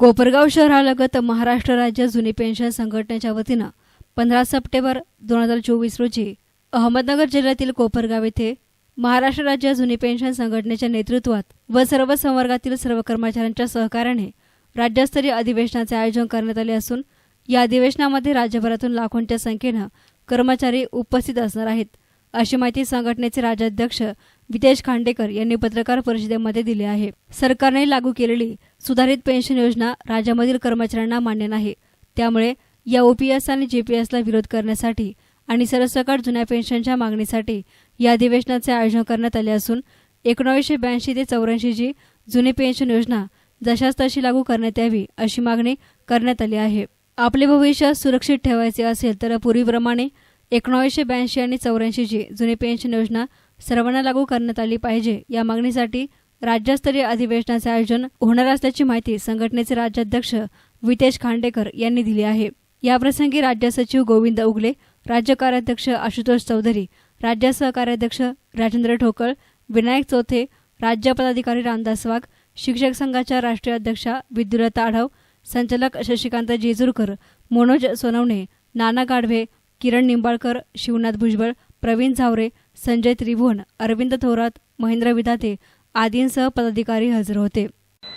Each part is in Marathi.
कोपरगाव शहरालगत महाराष्ट्र राज्य जुनी पेन्शन संघटनेच्या वतीनं पंधरा सप्टेंबर दोन हजार चोवीस रोजी अहमदनगर जिल्ह्यातील कोपरगाव येथे महाराष्ट्र राज्य जुनी पेन्शन संघटनेच्या नेतृत्वात व सर्व संवर्गातील सर्व कर्मचाऱ्यांच्या सहकार्याने राज्यस्तरीय अधिवेशनाचे आयोजन करण्यात आले असून या अधिवेशनामध्ये राज्यभरातून लाखोंच्या संख्येनं कर्मचारी उपस्थित असणार आहेत अशी माहिती संघटनेचे राज्याध्यक्ष वितेश खांडेकर यांनी पत्रकार परिषदेमध्ये दिली आहे. सरकारने लागू केलेली सुधारित पेन्शन योजना राज्यामधील कर्मचाऱ्यांना मान्य नाही. त्यामुळे या ओपीएस आणि जेपीएसला विरोध करण्यासाठी आणि सरसकट जुन्या पेन्शनच्या मागणीसाठी या अधिवेशनाचे आयोजन करण्यात आले असून एकोणावीसशे ब्याऐंशी ते चौऱ्याऐंशी जी जुनी पेन्शन योजना जशाच तशी लागू करण्यात यावी अशी मागणी करण्यात आली आहे. आपले भविष्य सुरक्षित ठेवायचे असेल तर पूर्वीप्रमाणे एकोणावीसशे ब्याऐंशी आणि चौऱ्याऐंशीची जुनी पेन्शन योजना सर्वांना लागू करण्यात आली पाहिजे या मागणीसाठी राज्यस्तरीय अधिवेशनाचे आयोजन होणार असल्याची माहिती संघटनेचे राज्याध्यक्ष वितेश खांडेकर यांनी दिली आहे. याप्रसंगी राज्य सचिव गोविंद उगले राज्य कार्याध्यक्ष आशुतोष चौधरी राज्य सहकार्याध्यक्ष राजेंद्र ठोकळ विनायक चौथे राज्य पदाधिकारी रामदास वाघ शिक्षक संघाच्या राष्ट्रीय अध्यक्षा विद्युलता आढाव संचालक शशिकांत जेजूरकर मनोज सोनवणे नाना गाढवे किरण निंबाळकर शिवनाथ भुजबळ प्रवीण झावरे संजय त्रिभुवन अरविंद थोरात महेंद्र विधाते आदींसह पदाधिकारी हजर होते.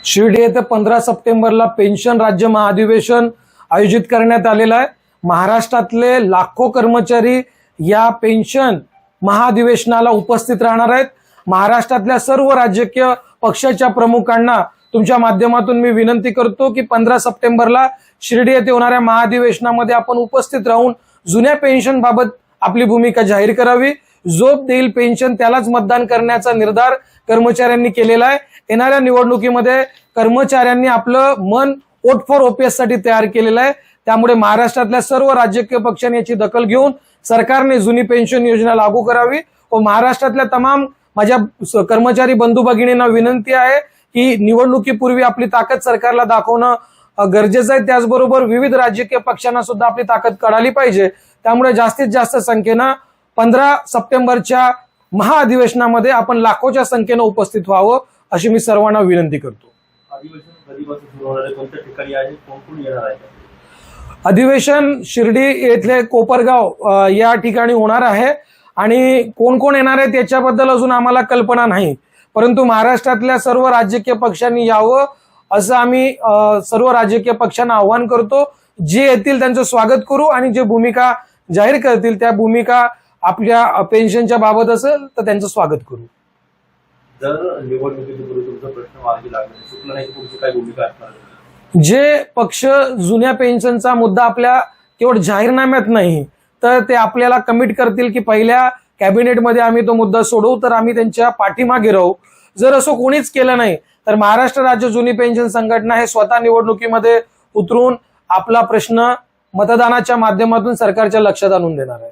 शिर्डी येथे पंधरा सप्टेंबरला पेन्शन राज्य महाधिवेशन आयोजित करण्यात आलेलं आहे. महाराष्ट्रातले लाखो कर्मचारी या पेन्शन महाधिवेशनाला उपस्थित राहणार आहेत. महाराष्ट्रातल्या सर्व राजकीय पक्षाच्या प्रमुखांना तुमच्या माध्यमातून मी विनंती करतो की पंधरा सप्टेंबरला शिर्डी येथे होणाऱ्या महाधिवेशनामध्ये आपण उपस्थित राहून जुन्या पेन्शन बाबत आपली भूमिका जाहीर करावी. झोप देईल पेन्शन त्यालाच मतदान करण्याचा निर्धार कर्मचाऱ्यांनी केलेला आहे. येणाऱ्या निवडणुकीमध्ये कर्मचाऱ्यांनी आपलं मन वोट फॉर ओपीएससाठी तयार केलेलं आहे. त्यामुळे महाराष्ट्रातल्या सर्व राजकीय पक्षांनी याची दखल घेऊन सरकारने जुनी पेन्शन योजना लागू करावी. व महाराष्ट्रातल्या तमाम माझ्या कर्मचारी बंधू भगिनींना विनंती आहे की निवडणुकीपूर्वी आपली ताकद सरकारला दाखवणं गरजेचं आहे. त्याचबरोबर विविध राजकीय पक्षांना सुद्धा आपली ताकद कळाली पाहिजे. त्यामुळे जास्तीत जास्त संख्येनं पंधरा सप्टेंबरच्या महाअधिवेशनामध्ये आपण लाखोच्या संख्येनं उपस्थित व्हावं अशी मी सर्वांना विनंती करतो. अधिवेशन शिर्डी येथले कोपरगाव या ठिकाणी होणार आहे. आणि कोण कोण येणार आहे त्याच्याबद्दल अजून आम्हाला कल्पना नाही. परंतु महाराष्ट्रातल्या सर्व राजकीय पक्षांनी यावं असं आम्ही सर्व राजकीय पक्षांना आव्हान करतो. जे येतील त्यांचं स्वागत करू आणि जे भूमिका जाहीर करतील त्या भूमिका आपल्या पेन्शनच्या बाबत असेल तर त्यांचं स्वागत करू. जर निवडणुकीपूर्वी तुमचा प्रश्न मार्गी लागला नाही, सुटला नाही तर तुमची काय भूमिका असणार? आहे? जे पक्ष जुन्या पेन्शनचा मुद्दा आपल्या केवळ जाहीरनाम्यात नाही तर ते आपल्याला कमिट करतील की पहिल्या कॅबिनेटमध्ये आम्ही तो मुद्दा सोडवू तर आम्ही त्यांच्या पाठीमागे राहू. जर असं कोणीच केलं नाही तर महाराष्ट्र राज्य जुनी पेन्शन संघटना हे स्वतः निवडणुकीमध्ये उतरून आपला प्रश्न मतदानाच्या माध्यमातून सरकारच्या लक्षात आणून देणार आहे.